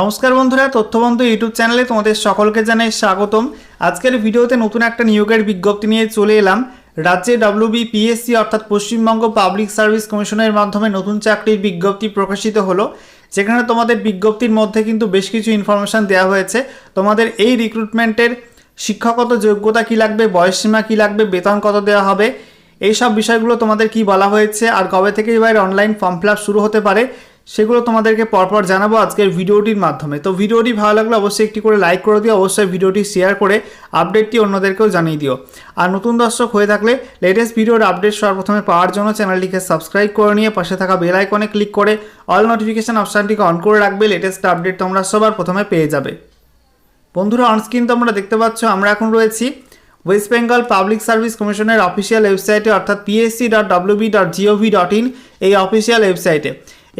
নমস্কার বন্ধুরা, তথ্যবন্ধু ইউটিউব চ্যানেলে তোমাদের সকলকে জানাই স্বাগতম। আজকের ভিডিওতে নতুন একটা নিয়োগের বিজ্ঞপ্তি নিয়ে চলে এলাম। রাজ্যে ডাব্লিউবি পিএসসি অর্থাৎ পশ্চিমবঙ্গ পাবলিক সার্ভিস কমিশনের মাধ্যমে নতুন চাকরির বিজ্ঞপ্তি প্রকাশিত হলো। যেখানে তোমাদের বিজ্ঞপ্তির মধ্যে কিন্তু বেশ কিছু ইনফরমেশান দেওয়া হয়েছে। তোমাদের এই রিক্রুটমেন্টের শিক্ষাগত যোগ্যতা কী লাগবে বয়সসীমা কী লাগবে, বেতন কত দেওয়া হবে এই সব বিষয়গুলো তোমাদের কি বলা হয়েছে, আর কবে থেকে এবার অনলাইন ফর্ম ফিল শুরু হতে পারে সেগুলো তোমাদেরকে পরপর জানাব আজকের ভিডিওটির মাধ্যমে। তো ভিডিওটি ভালো লাগলে অবশ্যই একটি করে লাইক করে দিও, অবশ্যই ভিডিওটি শেয়ার করে আপডেটটি অন্যদেরকেও জানিয়ে দিও। আর নতুন দর্শক হয়ে থাকলে লেটেস্ট ভিডিওর আপডেট সর্বপ্রথমে পাওয়ার জন্য চ্যানেলটিকে সাবস্ক্রাইব করে নিয়ে পাশে থাকা বেল আইকনে ক্লিক করে অল নোটিফিকেশান অপশানটিকে অন করে রাখবে লেটেস্ট আপডেট তোমরা সবার প্রথমে পেয়ে যাবে। বন্ধুরা অনস্ক্রিন তোমরা দেখতে পাচ্ছ, আমরা এখন রয়েছি ওয়েস্ট বেঙ্গল পাবলিক সার্ভিস কমিশনের অফিসিয়াল ওয়েবসাইটে অর্থাৎ PSC dot WB dot GOV dot in এই অফিসিয়াল ওয়েবসাইটে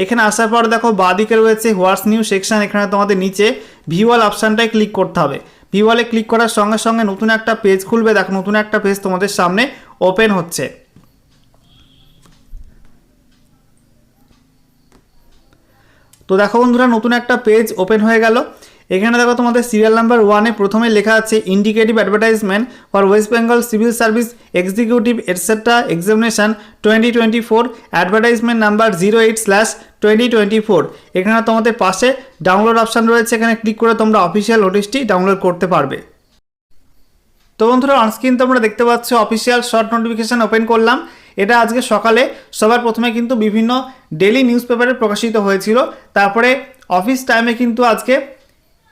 এখানে আসার পর দেখো বাদিকে রয়েছে হোয়াটস নিউ সেকশান এখানে তোমাদের নিচে ভিওয়াল অপশানটায় ক্লিক করতে হবে। ভিওয়ালে ক্লিক করার সঙ্গে সঙ্গে নতুন একটা পেজ খুলবে। দেখো, নতুন একটা পেজ তোমাদের সামনে ওপেন হচ্ছে। তো দেখো বন্ধুরা, নতুন একটা পেজ ওপেন হয়ে গেল। এখানে দেখো তোমাদের সিরিয়াল নাম্বার ওয়ানে প্রথমে লেখা আছে indicative advertisement for West Bengal civil service executive etcetera examination twenty twenty four advertisement number zero eight slash twenty twenty four এখানে তোমাদের পাশে ডাউনলোড অপশান রয়েছে, এখানে ক্লিক করে তোমরা অফিসিয়াল নোটিশটি ডাউনলোড করতে পারবে। তো বন্ধুরা অনস্ক্রিন তোমরা দেখতে পাচ্ছ অফিসিয়াল শর্ট নোটিফিকেশান ওপেন করলাম। এটা আজকে সকালে সবার প্রথমে কিন্তু বিভিন্ন ডেলি নিউজ পেপারে প্রকাশিত হয়েছিল। তারপরে অফিস টাইমে কিন্তু আজকে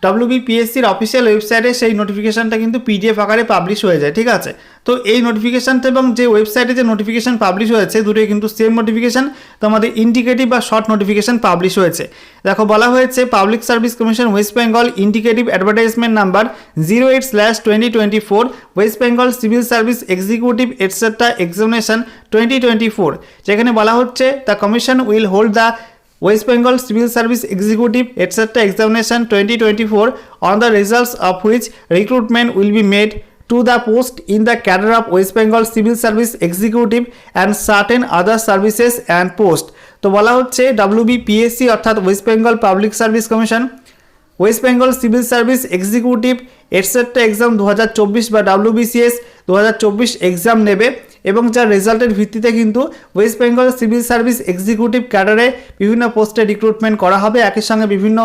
ডাব্লিউবিপিএসসির অফিসিয়াল ওয়েবসাইটে সেই নোটিফিকেশানটা কিন্তু পিডিএফ আকারে পাবলিশ হয়ে যায়, ঠিক আছে? তো এই নোটিফিকেশানটা এবং যে ওয়েবসাইটে যে নোটিফিকেশান পাবলিশ হয়েছে, দুটোই কিন্তু সেম নোটিফিকেশান তোমাদের ইন্ডিকেটিভ বা শর্ট নোটিফিকেশান পাবলিশ হয়েছে। দেখো, বলা হয়েছে public service commission West Bengal indicative advertisement number zero eight slash twenty twenty four West Bengal civil service executive etcetera examination twenty twenty four যেখানে বলা হচ্ছে the commission will hold the West Bengal civil service executive etcetera examination twenty twenty four on the results of which recruitment will be made to the post in the cadre of West Bengal civil service executive and certain other services and post তো বলা হচ্ছে W BPSC অর্থাৎ West Bengal public service commission West Bengal civil service executive etcetera exam দু হাজার চব্বিশ বা W BCS দু হাজার চব্বিশ এক্সাম নেবে। এবং যার রেজাল্টের ভিত্তিতে কিন্তু West Bengal civil service executive ক্যাডারে বিভিন্ন পোস্টে রিক্রুটমেন্ট করা হবে। একই সঙ্গে বিভিন্ন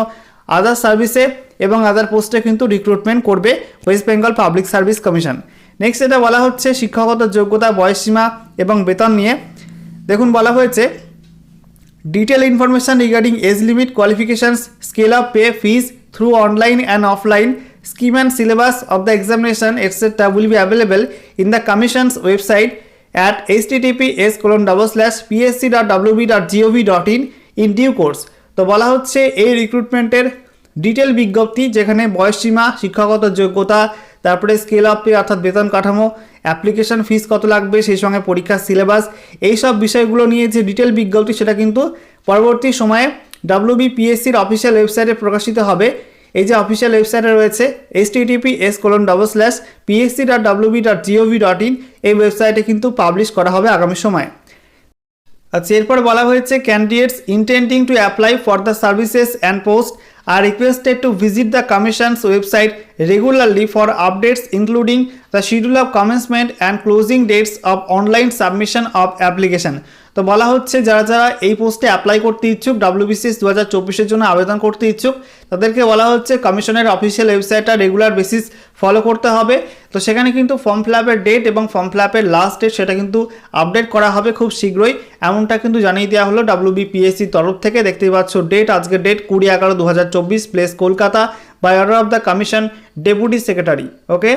আদার সার্ভিসে এবং আদার পোস্টে কিন্তু রিক্রুটমেন্ট করবে West Bengal public service commission next এটা বলা হচ্ছে, শিক্ষাগত যোগ্যতা বয়সীমা এবং বেতন নিয়ে। দেখুন, বলা হয়েছে detail information regarding age limit qualifications scale of pay fees through online and offline scheme and syllabus of the examination etcetera will be available in the commission's website at https colon double slash psc.wb.gov.in in due course. তো বলা হচ্ছে এই রিক্রুটমেন্টের detail বিজ্ঞপ্তি যেখানে বয়সসীমা শিক্ষাগত যোগ্যতা, তারপরে স্কেল অফ পে অর্থাৎ বেতন কাঠামো অ্যাপ্লিকেশন ফিস কত লাগবে, সেই সঙ্গে পরীক্ষার সিলেবাস এই সব বিষয়গুলো নিয়ে যে ডিটেল বিজ্ঞপ্তি সেটা কিন্তু পরবর্তী সময়ে ডাব্লিউবিপিএসসির অফিসিয়াল ওয়েবসাইটে প্রকাশিত হবে এই যে অফিসিয়াল ওয়েবসাইটে রয়েছে https colon double slash PSC dot WB dot GOV dot in এই ওয়েবসাইটে কিন্তু পাবলিশ করা হবে আগামী সময়ে। আচ্ছা এরপর বলা হয়েছে candidates intending to apply for the services and post are requested to visit the commission's website regularly for updates including the schedule of commencement and closing dates of online submission of application তো বলা হচ্ছে যারা যারা এই পোস্টে apply করতে ইচ্ছুক WBCS দু হাজার চব্বিশের জন্য আবেদন করতে ইচ্ছুক, তাদেরকে বলা হচ্ছে কমিশনের অফিসিয়াল ওয়েবসাইটটা রেগুলার বেসিস ফলো করতে হবে। তো সেখানে কিন্তু ফর্ম ফিল আপের ডেট এবং ফর্ম ফিল আপের লাস্ট ডেট সেটা কিন্তু আপডেট করা হবে খুব শীঘ্রই। এমনটা কিন্তু জানিয়ে দেওয়া হলো ডাব্লিউবিপিএসসির তরফ থেকে। দেখতেই পাচ্ছ ডেট আজকে ডেট কুড়ি এগারো দু place Kolkata by order of the commission deputy secretary okay